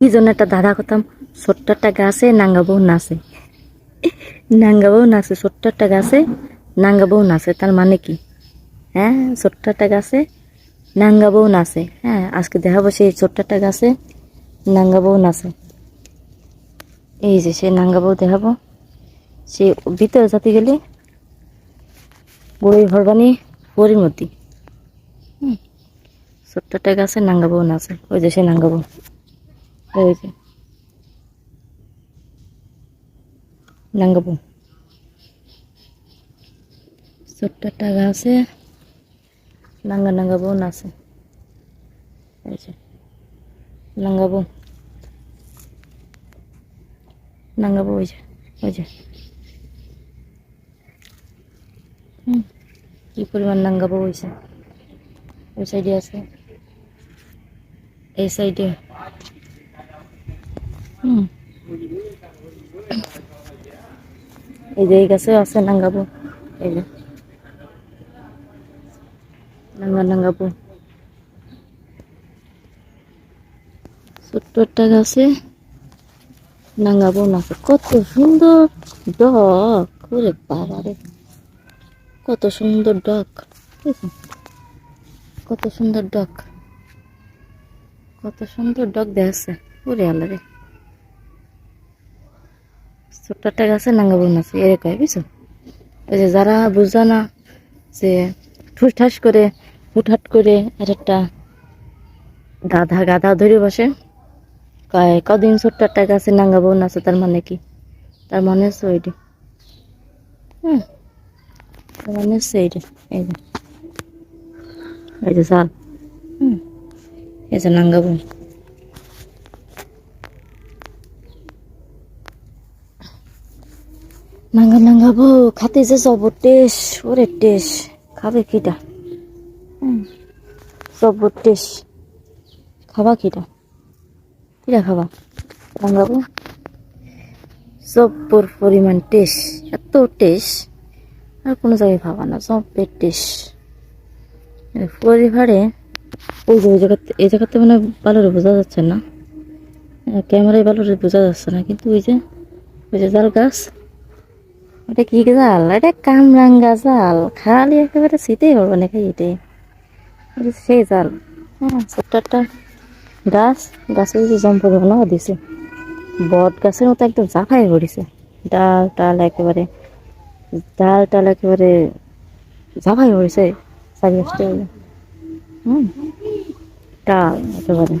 কি জন্য একটা দাদা কথাম ছোট্ট একটা গাছে নাঙ্গা বউ নাচে। নাঙ্গা বউ নাচে, ছোট্ট একটা গাছে নাঙ্গা বউ নাচে, তার মানে কি? হ্যাঁ ছোট্ট একটা গাছে নাঙ্গা বউ নাচে। হ্যাঁ আজকে দেখাবো সেই ছোট্ট একটা গাছে নাঙ্গা বউ নাচে। এই যে সে নাঙ্গা বউ দেখাবো। সে ভিতরে যাতে গেলে ভরবানি পরিমতি হুম, ছোট্ট একটা গাছে নাঙ্গা বউ নাচে। ওই যে সে নাঙ্গা বউ। নাঙ্গা বউ ছোট্ট একটা গাছে নাঙ্গা নাঙ্গা বউ নাচে এই যে নাঙ্গা বউ ওই যে ওই যে হুম। কি পরিমাণ নাঙ্গা বউ হয়েছে? ওই সাইডে আছে। এই সাইডে। এই যে এই গাছে আছে নাঙ্গা বউ এই যে। নাঙ্গা নাঙ্গা বউ ছোট্ট একটা গাছে নাঙ্গা বউ নাচে। কত সুন্দর ডক। ওরে বাবা রে। কত সুন্দর ডক। কত সুন্দর ডক। কত সুন্দর ডক দেখাচ্ছে। ওরে আল্লাহ ছোট্ট একটা গাছে নাঙ্গা বউ নাচে এরকম বুঝছ? ওই যে যারা বুঝা না যে ঠুসঠাস করে, হুটহাট করে আর একটা গাধা গাধা ধরে বসে, কয়, কদিন ছোট্ট একটা গাছে নাঙ্গা বউ নাচে তার মানে কি? তার মনে হচ্ছে ওইটি। হুম, তার মনে এই যে। এই যে জাল হুম, এই যে নাঙ্গা নাঙ্গা নাঙ্গা বউ খাতে যে সব টেস ওরে টেস। খাবে কিটা? সব টেস। খাবা কিটা? কিটা খাবা? নাঙ্গা বউ? সব্বর পরিমাণ টেস। এত টেস আর কোনো জায়গায় খাবা না। সবের টেস। পরিবারে ওই যে ওই জায়গাতে এই জায়গাতে মানে ভালোরে বোঝা যাচ্ছে না। ক্যামেরায় ভালোরে বোঝা যাচ্ছে না কিন্তু ওই যে ওই যে জাল গাছ ওটা কি জাল? এটা কামরাঙ্গা জাল। খালি একেবারে শীতেই পারব না খাই সেই জাল। হ্যাঁ ছোট্ট একটা গাছ। গাছের যে জম্পর বানাও দিছে। বট গাছের মতো একদম জাফাই পড়েছে। ডাল টাল একেবারে, ডাল টাল একেবারে জাফাই পড়েছে চারি হুম, ডাল একেবারে।